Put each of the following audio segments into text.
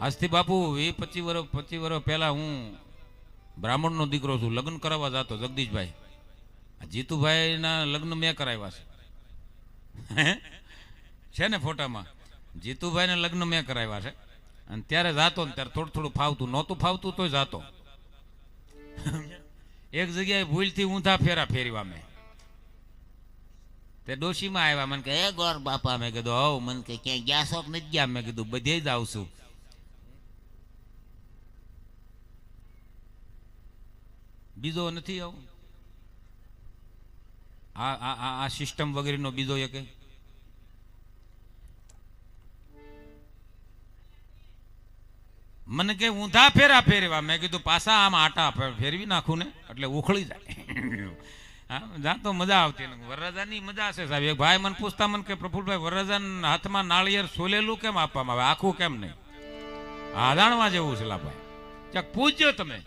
આજથી બાપુ, એ પચીસ વર્ષ પચીસ વર્ષ પહેલા હું બ્રાહ્મણનો દીકરો છું, લગ્ન કરાવવા જતો જગદીશભાઈ. જીતુભાઈના લગ્ન મેં કરાવ્યા છે? છે ને ફોટામાં? જીતુભાઈને લગ્ન મેં કરાવ્યા છે. અને ત્યારે જાતો ને ત્યારે થોડું થોડું ફાવતું, નહોતું ફાવતું તોય જાતો. એક જગ્યાએ ભૂલથી ઊંધા ફેરા ફેરવા મેં. તે ડોશીમાં આવ્યા, મને કે એ ગોર બાપા, મેં કીધું, હવ, મને કે, ક્યાંય ગયા શોખ નથી ગયા? મેં કીધું, બધે જ આવશું બીજો નથી આવો. આ આ આ સિસ્ટમ વગેરેનો બીજો એક મને કે ઊંધા ફેરા ફેરવા. મેં કીધું પાછા આમ આટા ફેરવી નાખું ને, એટલે ઉખળી જાય. હા જાતો મજા આવતી વરરાજાની મજા છે સાહેબ. એક ભાઈ મને પૂછતા મને કે, પ્રફુલભાઈ, વરરાજાના હાથમાં નાળિયેર સોલેલું કેમ આપવામાં આવે? આખું કેમ નહીં? હા જાણવા જેવું છે લાભાઈ. ચક, પૂછજો તમે.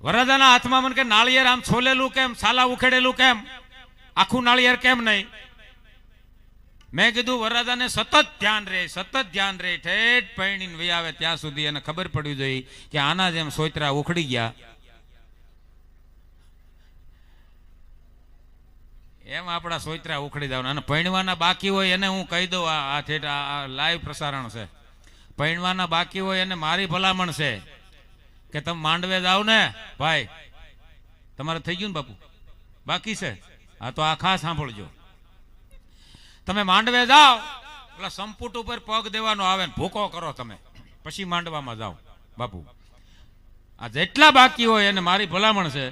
વરરાજાના હાથમાં મને કે, નાળિયેર આમ છોલેલું કેમ? સાલા ઉખેડેલું કેમ? આખું નાળિયેર કેમ નહીં? મેં કીધું વરરાજાને સતત ધ્યાન રહે સતત ધ્યાન રહે ઠેઠ પૈણીને વહી આવે ત્યાં સુધી એને ખબર પડવી જોઈએ કે આના જેમ સોયત્રા ઉખડી ગયા. એમ આપણા સોયત્રા ઉખડી જવાના અને પૈણવાના બાકી હોય એને હું કહી દઉં, આ ઠેઠ આ લાઈવ પ્રસારણ છે. પૈણવાના બાકી હોય એને મારી ભલામણ છે. કે તમે માંડવે જાઓ ને, ભાઈ, તમારે થઈ ગયું ને બાપુ? બાકી છે? હા, તો આ ખાસ સાંભળજો. તમે માંડવે જાઓ, એટલે સંપુટ ઉપર પગ દેવાનો આવે ને ભૂકો કરો તમે. પછી માંડવામાં જાઓ, બાપુ. આ જેટલા બાકી હોય એને મારી ભલામણ છે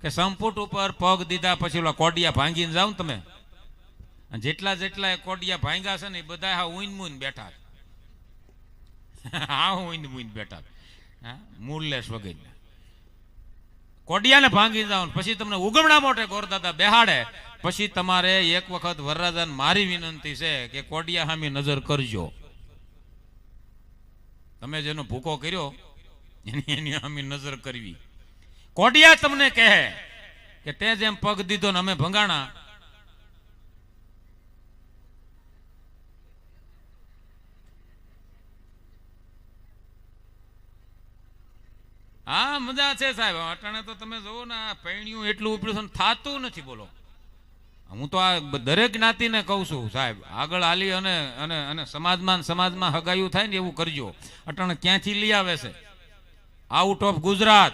કે સંપુટ ઉપર પગ દીધા પછી ઓલા કોડિયા ભાંગીને જાઓ ને તમે. જેટલા જેટલા એ કોડિયા ભાંગ્યા છે ને એ બધા હા ઉઈન મુઈન બેઠા. હા ઉઈન મુઈન બેઠા. હા? મૂળલેસ વગેરે. કોડિયાને ભાંગી જાઓ પછી તમને ઉગમણા મોટે ગોરદાદા બેહાડે, પછી તમારે એક વખત વરરાજાને મારી વિનંતી છે કે કોડિયા સામે નજર કરજો. તમે જેનો ભૂકો કર્યો, એની એની સામે નજર કરવી. કોડિયા તમને કહે કે તે જેમ પગ દીધો ને અમે ભંગાણા હા, મજા છે સાહેબ. અટાણે તો તમે જોવો ને, આ પૈણિયું એટલું ઉપડ્યું ને નથી બોલો. હું તો આ દરેક જ્ઞાતિને કહું છું, સાહેબ, આગળ હાલી અને અને અને સમાજમાં સમાજમાં હગાયું થાય ને એવું કરજો. અટાણે ક્યાંથી લઈ આવે છે? Out of Gujarat.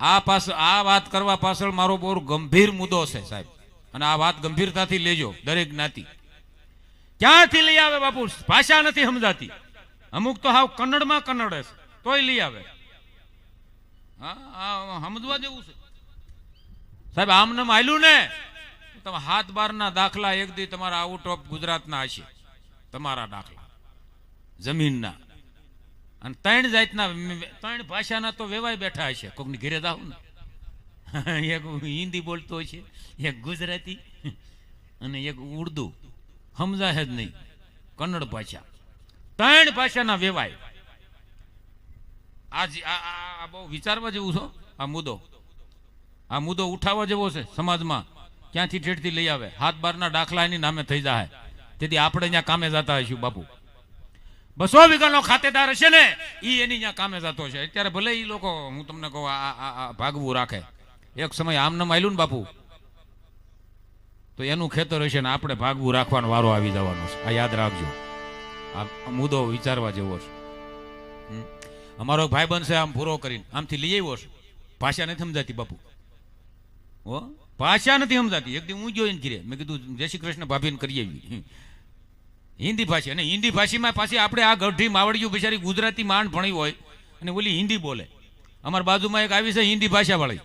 આ પાસ, આ વાત કરવા પાછળ મારો બહુ ગંભીર મુદ્દો છે, સાહેબ. અને આ વાત ગંભીરતાથી લેજો, દરેક જ્ઞાતિ. ક્યાંથી લઈ આવે બાપુ? ભાષા નથી સમજાતી. અમુક તો હાવ કન્નડમાં કન્નડ છે. તોય લઈ આવે. સમજવા જેવું છે. સાહેબ આમને માયલું ને, તમે હાથ બારના દાખલા એક દી તમારા આઉટ ઓફ ગુજરાતના હશે. તમારા દાખલા. જમીનના. અને ત્રણ જાતના, ત્રણ ભાષાના તો વેવાય બેઠા હશે. કોકની ઘેરે દાવ ને. એક હિન્દી બોલતો છે એક ગુજરાતી, અને એક ઉર્દુ. સમજાય જ નહીં. કન્નડ ભાષા. ત્રણ ભાષાના વેવાય. આ આ- બહુ વિચારવા જેવું છો? આ મુદ્દો. આ મુદ્દો ઉઠાવવા જેવો છે સમાજમાં. ક્યાંથી ઠેઠથી લઈ આવે? હાથ બારના દાખલા એની નામે થઈ જાય તેથી આપણે ત્યાં કામે જતા હશું બાપુ. બસો વીઘાનો ખાતેદાર હશે ને, ઈ એની ત્યાં કામે જતો છે. અત્યારે ભલે ઈ લોકો, હું તમને કહું, આ ભાગવું રાખે. એક સમય આમને માયલું ને, બાપુ. તો એનું ખેતર હશે ને, આપણે ભાગવું રાખવાનો વારો આવી જવાનો છે. આ યાદ રાખજો. આ મુદ્દો વિચારવા જેવો છે. અમારો ભાઈ બનશે આમ પૂરો કરીને. આમથી લઈ આવ્યો છે. ભાષા નથી સમજાતી બાપુ. હો? ભાષા નથી સમજાતી. એક દી હું જોઈને ઘીરે. મેં કીધું, જય શ્રી કૃષ્ણ, ભાભીને કરી આવી. હિન્દી ભાષા. અને હિન્દી ભાષીમાં પાછી આપણે આ ગઢી માવડીયું બિચારી ગુજરાતી માંડ ભણી હોય અને ઓલી હિન્દી બોલે. અમારા બાજુમાં એક આવી છે હિન્દી ભાષાવાળી.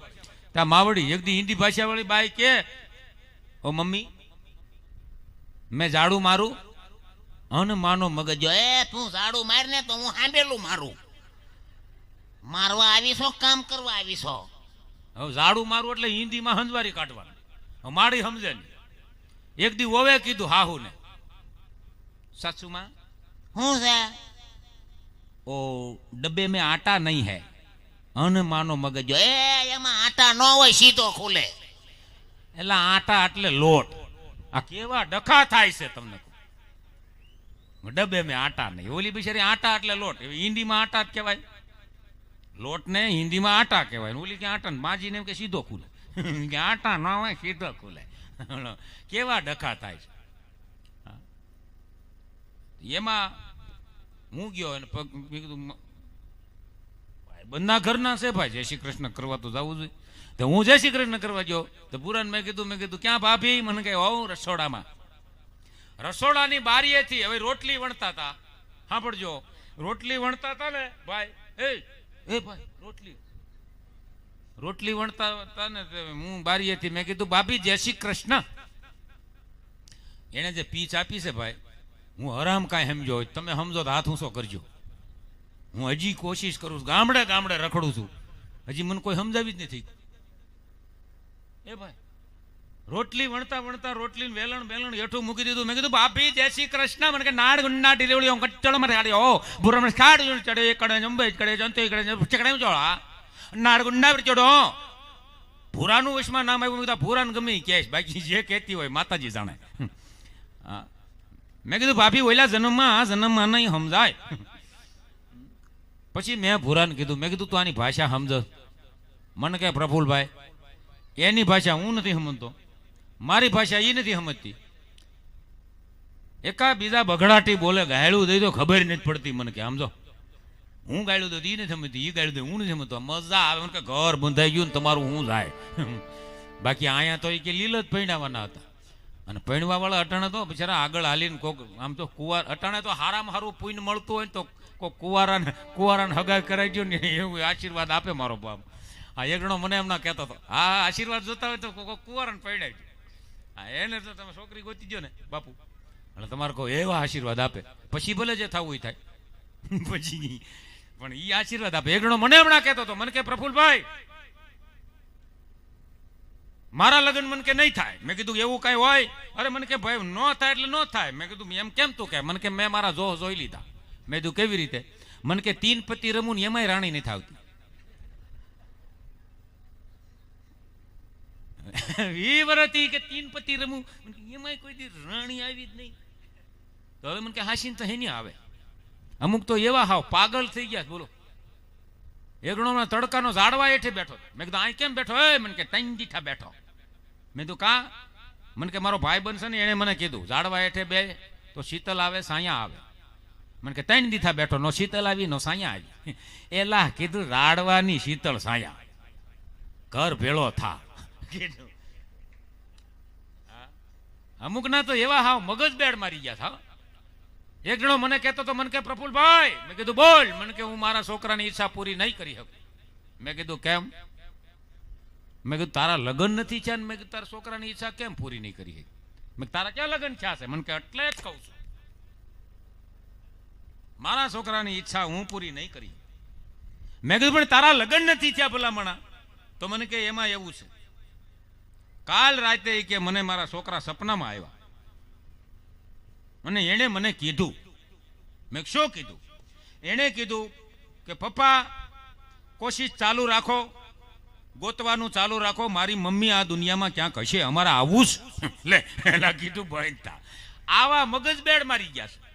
ત્યાં માવડી એકદી હિન્દી ભાષાવાળી બાઈ કે, ઓ મમ્મી, મેં ઝાડું મારું હન માનો મગજ. એ, તું ઝાડુ માર ને તો હું હાંભેલું મારું. મારવા આવી છો કામ કરવા આવી છો હવે ઝાડું મારું એટલે હિન્દીમાં હંજવારી કાઢવાની. મારી સમજે ને એક દી ઓવે કીધું હાહુ ને સાસુમાં હું છે? ઓ ડબ્બે મેં આટા નહીં હે. અને માનો મગજ. એ એમાં આટા ન હોય સીધો ખુલે. એટલે આટા એટલે લોટ. આ કેવા ડખા થાય છે તમને ડબ્બે મેં આટા નહીં. ઓલી બિચારી આટા એટલે લોટ. હિન્દીમાં આટા જ કહેવાય. લોટને હિન્દીમાં આટા કહેવાય. ઓલી કે આટા માજીને એમ કે સીધો ખુલે. કે આટા ના હોય, સીધો ખુલે. કેવા ડખા થાય છે. એમાં હું ગયો અને મેં કીધું બંધના ઘરના છે ભાઈ, જય શ્રી કૃષ્ણ, કરવા તો જવું જોઈએ. તો હું જય શ્રી કૃષ્ણ કરવા ગયો. તો પૂરણ મેં કીધું મેં કીધું, ક્યાં ભાભી? મને કહે, હોઉં રસોડામાં. રસોડાની બારીએથી હવે રોટલી વણતા હતા સાંભળજો, રોટલી વણતા હતા ને, ભાઈ, એ એ ભાઈ, રોટલી. રોટલી વણતા હતા ને હું બારીએથી મેં કીધું, ભાભી, જય શ્રી કૃષ્ણ. એને જે પીચ આપી છે ભાઈ, હું હરામ કાંઈ સમજો તમે સમજો તો હાથ ઊંચો કરજો. હું હજી કોશિશ કરું છું, ગામડે ગામડે રખડું છું. હજી મને કોઈ સમજાવી જ નથી. એ ભાઈ રોટલી વણતા વણતા રોટલી વેલણ વેલણ હેઠું મૂકી દીધું. મેં કીધું ભાભી જય શ્રી કૃષ્ણ. મને કે, નાડ ગુંડા ડિલેવડી હું કચ્ચળ મારે આડી હો બુરમ ખાડ જોણ ચડે કડે જંબે કડે, જંતે કડે ચકડે ચોળા નાડ ગુંડા પર ચડો. ભૂરાનું વશમાં નામ આવ્યું મેં કીધું ભૂરાન ગમે કેશ બાકી જે કહેતી હોય માતાજી જાણે. મેં કીધું ભાભી ઓલા જન્મમાં આ જન્મમાં નહીં સમજાય. પછી મેં ભૂરાને કીધું, મેં કીધું, તું આની ભાષા સમજ. મને કે પ્રફુલભાઈ, એની ભાષા હું નથી સમજતો. મારી ભાષા એ નથી સમજતી. એકા બીજા બગડાટી બોલે, ગાયડું દઈ તો ખબર નથી પડતી મને કે સમજો હું ગાયડું દઉં એ નથી સમજતી એ ગાયડું દઉં, હું નથી સમજતો. મજા આવે કે ઘર બંધાઈ ગયું ને તમારું હું જાય. બાકી અહીંયા તો એ કે લીલ જ પૈણાવાના હતા. અને પૈણવાવાળા અટાણે તો બિચારા આગળ હાલીને કોક, આમ તો કુવાર, અટાણે તો હારામાં હારું પૂન મળતું હોય ને તો કોક કુવારાને કુવારાને હગા કરાઈ ગયો ને એવું આશીર્વાદ આપે મારો બાપ. આ એકડો મને એમના કહેતો હતો. હા આશીર્વાદ જોતા હોય તો કોક કુવારાને પૈણાઈ હા એને તો તમે છોકરી ગોતી ગયો ને, બાપુ. અને તમારે કહો એવા આશીર્વાદ આપે. પછી ભલે જે થવું હોય થાય. પછી પણ એ આશીર્વાદ આપે. એકડો મને હમણાં કહેતો હતો, મને કે, પ્રફુલભાઈ, મારા લગ્ન મને કે નહીં થાય. મેં કીધું, એવું કઈ હોય? અરે, મને કે, ભાઈ, ન થાય એટલે ન થાય. મેં કીધું, એમ કેમ તું કે મને કે, મેં મારા જોહ જોઈ લીધા. મેં કીધું, કેવી રીતે? મને કે, તીન પતિ રમું એમાંય રાણી નથી આવતી. વી વરતી કે તીન પતિ રમું? એમાંય કોઈ દી રાણી આવી જ નહીં. તો હવે મને કે હાસીન તો હેની આવે. અમુક તો એવા હાવ પાગલ થઈ ગયા બોલો. એગણોના તડકાનો ઝાડવા હેઠે બેઠો મેં કીધું અહીં કેમ બેઠો? એ, મને કે તૈન દીઠા બેઠો. મેં કીધું, કા? મને કે, મારો ભાઈ બનશે ને એણે મને કીધું, ઝાડવા હેઠે બે, તો શીતલ આવે, સાયા આવે. મને કે, ત્રણ દીઠા બેઠો, નો શીતલ આવી, નો સાયા આવી. એલા કીધું, રાડવાની શીતળ સાયા. ઘર ભેળો થા. અમુક ના તો એવા હાવ મગજ બેડ મારી ગયા થા એક જણો મને કહેતો તો મને કે, પ્રફુલભાઈ. મેં કીધું, બોલ. મને કે, હું મારા છોકરાની ઈચ્છા પૂરી નહીં કરી શકું. મેં કીધું, કેમ? મેં કીધું, તારા લગ્ન નથી છે મેં કીધું, તારા છોકરાની ઈચ્છા કેમ પૂરી નહીં કરી શકી મેં તારા ક્યાં લગ્ન થયા છે? મને કે, એટલે જ કહું છું. મારા છોકરાની ઈચ્છા હું પૂરી નહીં કરી. મેં કીધું, પણ તારા લગ્ન નથી થયા ભલામણા. તો મને કે, એમાં એવું છે. કાલ રાતે કે મને મારા છોકરા સપનામાં આવ્યા અને એણે મને કીધું. મેં શું કીધું? એણે કીધું કે, પપ્પા, કોશિશ ચાલુ રાખો. ગોતવાનું ચાલુ રાખો. મારી મમ્મી આ દુનિયામાં ક્યાંક હશે. અમારે આવું જ. લે, એના કીધું ભણતા આવા મગજ બેડ મારી ગયા છે.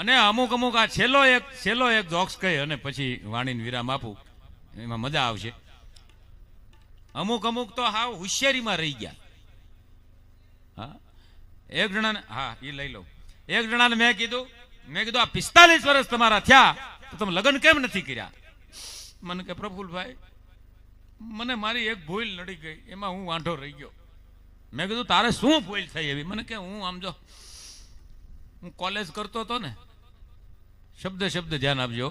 અને અમુક અમુક આ છેલ્લો એક છેલ્લો એક જોક્સ કહી અને પછી વાણીને વિરામ આપું. એમાં મજા આવશે. અમુક અમુક તો હાવ હોશિયારીમાં રહી ગયા. હા? એક જણાને, હા એ લઈ લઉં. એક જણાને મેં કીધું મેં કીધું, આ પિસ્તાલીસ વર્ષ તમારા થયા, તો તમે લગ્ન કેમ નથી કર્યા? મને કે, પ્રફુલભાઈ, મને મારી એક ભૂલ નડી ગઈ, એમાં હું વાંઢો રહી ગયો. મેં કીધું, તારે શું ભૂલ થઈ એવી? મને કે, હું આમ જો, હું કોલેજ કરતો હતો ને શબ્દ શબ્દ ધ્યાન આપજો.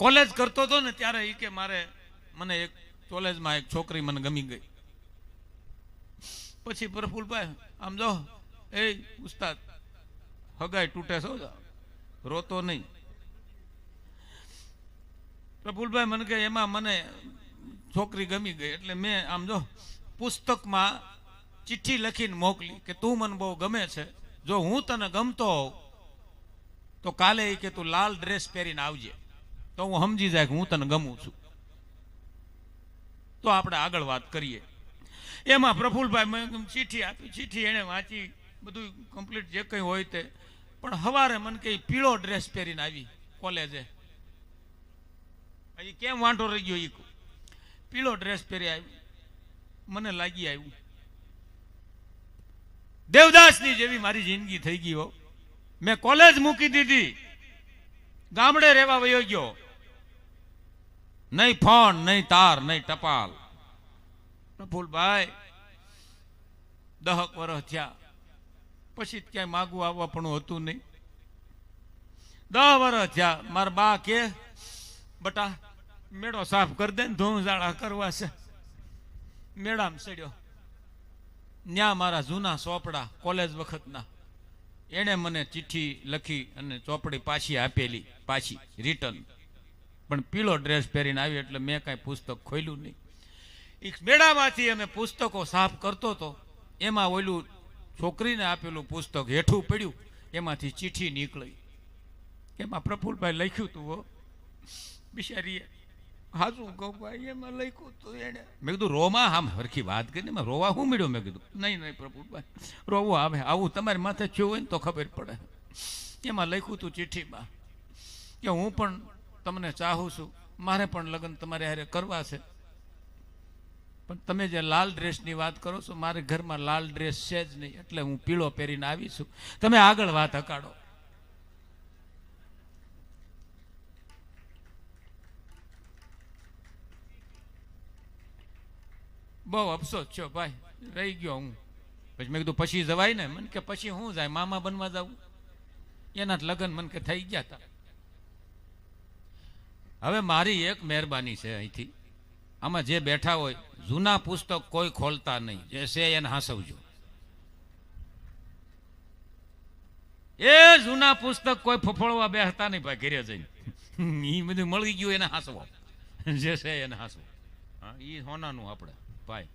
કોલેજ કરતો હતો ને ત્યારે એ કે મારે, મને એક કોલેજમાં એક છોકરી મને ગમી ગઈ. પછી પ્રફુલભાઈ આમ જો, એ ઉસ્તાદ, હગાઈ તૂટે છો રોતો નહીં. પ્રફુલભાઈ મને કે એમાં મને છોકરી ગમી ગઈ, એટલે મેં આમ જો પુસ્તકમાં ચિઠ્ઠી લખીને મોકલી કે તું મને બહુ ગમે છે, જો હું તને ગમતો હોઉં તો કાલે એ કે તું લાલ ડ્રેસ પહેરીને આવજે. તો હું સમજી જાય કે હું તને ગમું છું. તો આપણે આગળ વાત કરીએ. એમાં પ્રફુલભાઈ ચીઠી આપી ચીઠી એણે વાંચી, બધું કમ્પ્લીટ જે કંઈ હોય તે. પણ હવારે મને કે પીળો ડ્રેસ પહેરીને આવી કોલેજે હજી કેમ વાંઢો રહી ગયો એ. પીળો ડ્રેસ પહેરી આવી. મને લાગી આવ્યું. દેવદાસની જેવી મારી જિંદગી થઈ ગઈ હો. મેં કોલેજ મૂકી દીધી. ગામડે રહેવા વયો ગયો. નહીં ફોન નહીં તાર, નહીં ટપાલ. પ્રફુલભાઈ દહક વર્ષ થયા. પછી ક્યાંય માગું આવવા પણ હતું નહીં. દહ વર્ષ થયા. મારા બા કે, બટા, મેળો સાફ કરી દે ને ધૂમ ઝાડા કરવા છે. મેળામાં ચડ્યો. ન્યા મારા જૂના ચોપડા કોલેજ વખતના. એણે મને ચિઠ્ઠી લખી અને ચોપડી પાછી આપેલી, પાછી રિટર્ન પણ પીળો ડ્રેસ પહેરીને આવી એટલે મેં કાંઈ પુસ્તક ખોલ્યું નહીં. એક મેળામાંથી અમે પુસ્તકો સાફ કરતો હતો એમાં ઓલું છોકરીને આપેલું પુસ્તક હેઠું પડ્યું, એમાંથી ચિઠ્ઠી નીકળી. એમાં પ્રફુલભાઈ લખ્યું હતું બિચારીએ હાજુ કહું ભાઈ એમાં લખ્યું તું એને. મેં કીધું, રોમાં? આમ હરખી વાત કરીને એમાં રોવા હું મળ્યો? મેં કીધું, નહીં નહીં પ્રફુલભાઈ રોવું આવે. આવું તમારી માથે થયું હોય ને તો ખબર પડે. એમાં લખ્યું તું ચિઠ્ઠીમાં કે હું પણ તમને ચાહું છું. મારે પણ લગ્ન તમારે હારે કરવા છે. પણ તમે જે લાલ ડ્રેસની વાત કરો છો, મારે ઘરમાં લાલ ડ્રેસ છે જ નહીં. એટલે હું પીળો પહેરીને આવી છું. તમે આગળ વાત હકાડો. બહુ અફસોસ છો ભાઈ, રહી ગયો હું. પછી મેં કીધું, પછી જવાય ને? મને કે, પછી હું જાય? મામા બનવા જાઉં. એના લગ્ન મને કે થઈ ગયા હતા હવે મારી એક મહેરબાની છે અહીંથી. આમાં જે બેઠા હોય, જૂના પુસ્તક કોઈ ખોલતા નહીં. જે છે એને હાંસવજો. એ જૂના પુસ્તક કોઈ ફફળવા બેસતા નહીં ભાઈ, ઘેરે જઈને. એ બધું મળી ગયું એને હાંસવો. જે છે એને હાંસવો. હા એ હોનાનું આપણે. ભાઈ